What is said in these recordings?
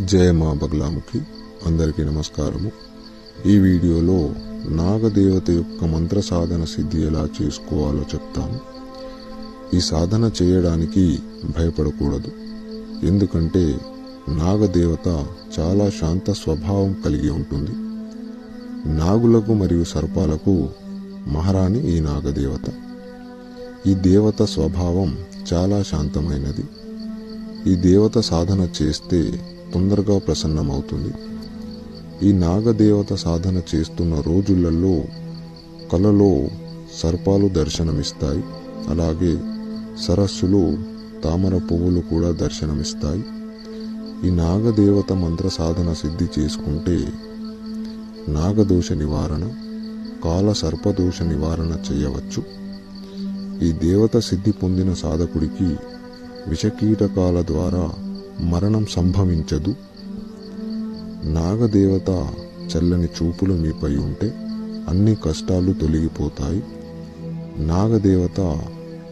జయ మా బగ్లాముఖి. అందరికీ నమస్కారము. ఈ వీడియోలో నాగదేవత యొక్క మంత్ర సాధన సిద్ధి ఎలా చేసుకోవాలో చెప్తాను ఈ సాధన చేయడానికి భయపడకూడదు. ఎందుకంటే నాగదేవత చాలా శాంత స్వభావం కలిగి ఉంటుంది. నాగులకు మరియు సర్పాలకు మహారాణి ఈ నాగదేవత. ఈ దేవత స్వభావం చాలా శాంతమైనది. ఈ దేవత సాధన చేస్తే తొందరగా ప్రసన్నమవుతుంది. ఈ నాగదేవత సాధన చేస్తున్న రోజులలో కలలో సర్పాలు దర్శనమిస్తాయి. అలాగే సరస్సులు తామర పువ్వులు కూడా దర్శనమిస్తాయి. ఈ నాగదేవత మంత్ర సాధన సిద్ధి చేసుకుంటే నాగదోష నివారణ కాల సర్పదోష నివారణ చేయవచ్చు. ఈ దేవత సిద్ధి పొందిన సాధకుడికి విషకీటకాల ద్వారా మరణం సంభవించదు. నాగదేవత చల్లని చూపులు మీపై ఉంటే అన్ని కష్టాలు తొలగిపోతాయి. నాగదేవత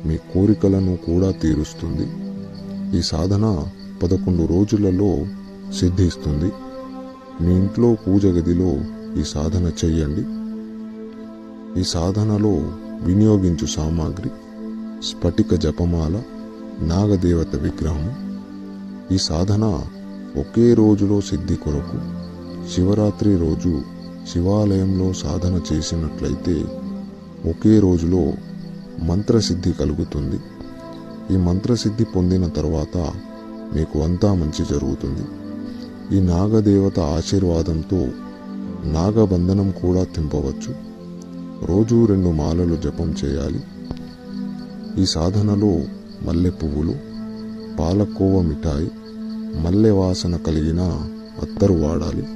మీ కోరికలను కూడా తీరుస్తుంది. ఈ సాధన పదకొండు రోజులలో సిద్ధిస్తుంది. మీ ఇంట్లో పూజ గదిలో ఈ సాధన చెయ్యండి ఈ సాధనలో వినియోగించు సామాగ్రి స్ఫటిక జపమాల నాగదేవత విగ్రహం ఈ సాధన ఒకే రోజులో సిద్ధి కొరకు శివరాత్రి రోజు శివాలయంలో సాధన చేసినట్లయితే ఒకే రోజులో మంత్రసిద్ధి కలుగుతుంది. ఈ మంత్రసిద్ధి పొందిన తర్వాత మీకు అంతా మంచి జరుగుతుంది. ఈ నాగదేవత ఆశీర్వాదంతో నాగబంధనం కూడా తెంపవచ్చు. రోజు రెండు మాలలు జపం చేయాలి. ఈ సాధనలో మల్లె పువ్వులు పాలకోవ మిఠాయి మల్లె వాసన కలిగిన అత్తరు వాడాలి.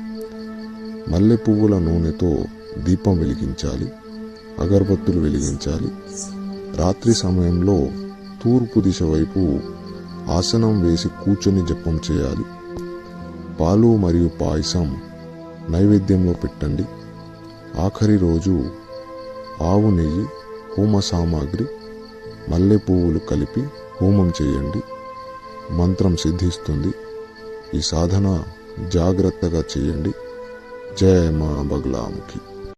మల్లె పువ్వుల నూనెతో దీపం వెలిగించాలి అగరబత్తులు వెలిగించాలి. రాత్రి సమయంలో తూర్పు దిశ వైపు ఆసనం వేసి కూర్చొని జపం చేయాలి. పాలు మరియు పాయసం నైవేద్యంలో పెట్టండి. ఆఖరి రోజు ఆవు నెయ్యి హోమ సామాగ్రి మల్లె పువ్వులు కలిపి హోమం చేయండి. మంత్రం సిద్ధిస్తుంది. ఈ సాధన జాగ్రత్తగా చేయండి. జయ మా బగ్లాముఖి.